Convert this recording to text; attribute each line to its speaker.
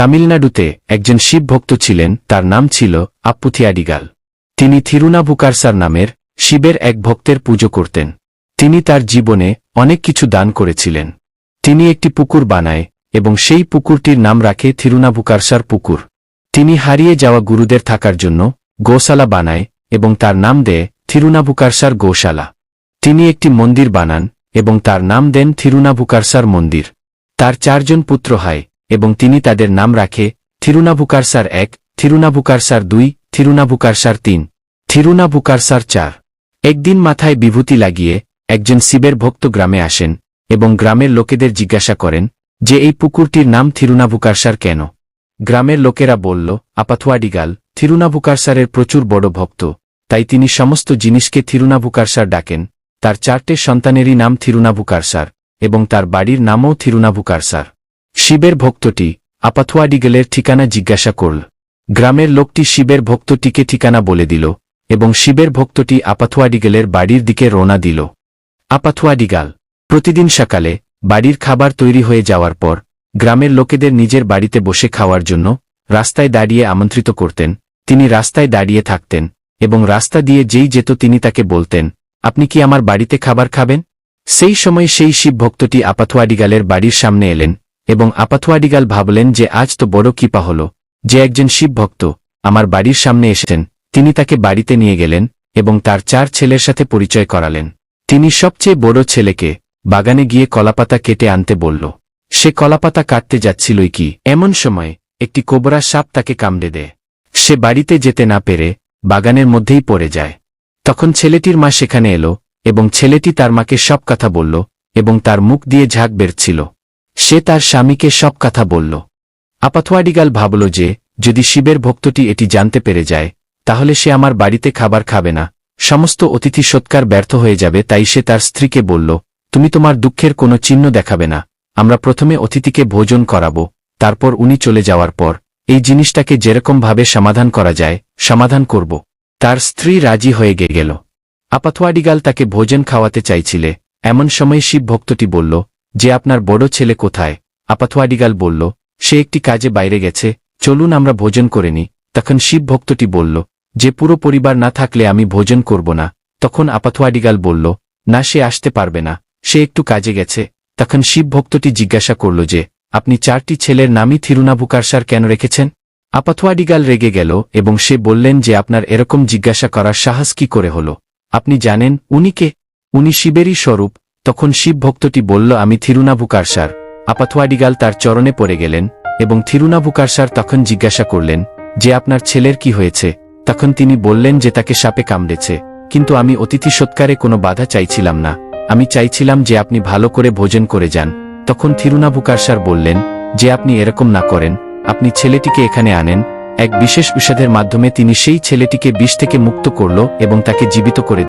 Speaker 1: তামিলনাড়ুতে একজন শিব ভক্ত ছিলেন, তার নাম ছিল আপ্পুথিয়াডিগাল। তিনি থিরুনাভুকারসার নামের শিবের এক ভক্তের পুজো করতেন। তিনি তার জীবনে অনেক কিছু দান করেছিলেন। তিনি একটি পুকুর বানায় এবং সেই পুকুরটির নাম রাখে থিরুনাভুকারসার পুকুর। তিনি হারিয়ে যাওয়া গুরুদের থাকার জন্য গোশালা বানায় এবং তার নাম দেয় থিরুনাভুকারসার গোশালা। তিনি একটি মন্দির বানান এবং তার নাম দেন থিরুনাভুকারসার মন্দির। তার চারজন পুত্র হয় এবং তিনি তাদের নাম রাখে, থিরুনাভুকারসার এক, থিরুনাভুকারসার দুই, থিরুনাভুকারসার তিন, থিরুনাভুকারসার চার। একদিন মাথায় বিভূতি লাগিয়ে একজন শিবের ভক্ত গ্রামে আসেন এবং গ্রামের লোকেদের জিজ্ঞাসা করেন, যে এই পুকুরটির নাম থিরুনাভুকারসার কেন? গ্রামের লোকেরা বলল, আপাথুয়াডিগাল, থিরুনাভুকারসারের প্রচুর বড় ভক্ত, তাই তিনি সমস্ত জিনিসকে থিরুনাভুকারসার ডাকেন। তার চারটে সন্তানেরই নাম থিরুনাভুকারসার এবং তার বাড়ির নামও থিরুনাভুকারসার। শিবের ভক্তটি আপাথুয়াডিগেলের ঠিকানা জিজ্ঞাসা করল। গ্রামের লোকটি শিবের ভক্তটিকে ঠিকানা বলে দিল এবং শিবের ভক্তটি আপাথুয়াডিগেলের বাড়ির দিকে রওনা দিল। আপাথুয়াডিগাল, প্রতিদিন সকালে বাড়ির খাবার তৈরি হয়ে যাওয়ার পর গ্রামের লোকেদের নিজের বাড়িতে বসে খাওয়ার জন্য রাস্তায় দাঁড়িয়ে আমন্ত্রিত করতেন। তিনি রাস্তায় দাঁড়িয়ে থাকতেন এবং রাস্তা দিয়ে যেই যেত তিনি তাকে বলতেন, আপনি কি আমার বাড়িতে খাবার খাবেন? সেই সময় সেই শিব ভক্তটি আপাথুয়াডিগালের বাড়ির সামনে এলেন এবং আপাথুয়াডিগাল ভাবলেন যে আজ তো বড় কৃপা হল, যে একজন শিব ভক্ত আমার বাড়ির সামনে এসেছেন, তিনি তাকে বাড়িতে নিয়ে গেলেন এবং তার চার ছেলের সাথে পরিচয় করালেন। তিনি সবচেয়ে বড় ছেলেকে বাগানে গিয়ে কলাপাতা কেটে আনতে বলল, সে কলাপাতা কাটতে যাচ্ছিলই কি? এমন সময় একটি কোবরা সাপ তাকে কামড়ে দেয়। সে বাড়িতে যেতে না পেরে বাগানের মধ্যেই পড়ে যায়। তখন ছেলেটির মা সেখানে এলো এবং ছেলেটি তার মাকে সব কথা বলল এবং তার মুখ দিয়ে ঝাঁক বেরছিল। সে তার স্বামীকে সব কথা বলল। আপাথোয়াডিগাল ভাবল যে, যদি শিবের ভক্তটি এটি জানতে পেরে যায়, তাহলে সে আমার বাড়িতে খাবার খাবে না। সমস্ত অতিথি সৎকার ব্যর্থ হয়ে যাবে, তাই সে তার স্ত্রীকে বলল, তুমি তোমার দুঃখের কোনো চিহ্ন দেখাবে না। আমরা প্রথমে অতিথিকে ভোজন করাব, তারপর উনি চলে যাওয়ার পর, এই জিনিসটাকে যেরকমভাবে সমাধান করা যায়, সমাধান করব। তার স্ত্রী রাজি হয়ে গে, গেল। আপাথোয়াডিগাল তাকে ভোজন খাওয়াতে চাইছিলে। এমন সময় শিব ভক্তটি বলল যে আপনার বড় ছেলে কোথায়? আপাথোয়াডিগাল বলল, সে একটি কাজে বাইরে গেছে, চলুন আমরা ভোজন করে নি তখন শিব ভক্তটি বলল, যে পুরো পরিবার না থাকলে আমি ভোজন করব না। তখন আপাথোয়াডিগাল বলল, না, সে আসতে পারবে না, সে একটু কাজে গেছে। তখন শিব ভক্তটি জিজ্ঞাসা করল যে, আপনি চারটি ছেলের নামই থিরুনাভুকারসার কেন রেখেছেন? আপাথোয়াডিগাল রেগে গেল এবং সে বললেন যে আপনার এরকম জিজ্ঞাসা করার সাহস কি করে হল? আপনি জানেন, উনি কে? উনি শিবেরই স্বরূপ তখন শিব ভক্তটি বলল, আমি থিরুনাভুকারসার। আপাথোয়াডিগাল তার চরণে পড়ে গেলেন এবং থিরুনাভুকারসার তখন জিজ্ঞাসা করলেন, যে আপনার ছেলের কি হয়েছে? তখন তিনি বললেন, যে তাকে সাপে কামড়েছে। কিন্তু আমি অতিথি সৎকারে কোনো বাধা চাইছিলাম না। আমি চাইছিলাম যে আপনি ভালো করে ভোজন করে যান। তখন থিরুনাভুকারসার বললেন, যে আপনি এরকম না করেন। আপনি ছেলেটিকে এখানে আনেন। এক বিশেষ ঔষধের মাধ্যমে তিনি সেই ছেলেটিকে বিষ থেকে মুক্ত করল এবং তাকে জীবিত করে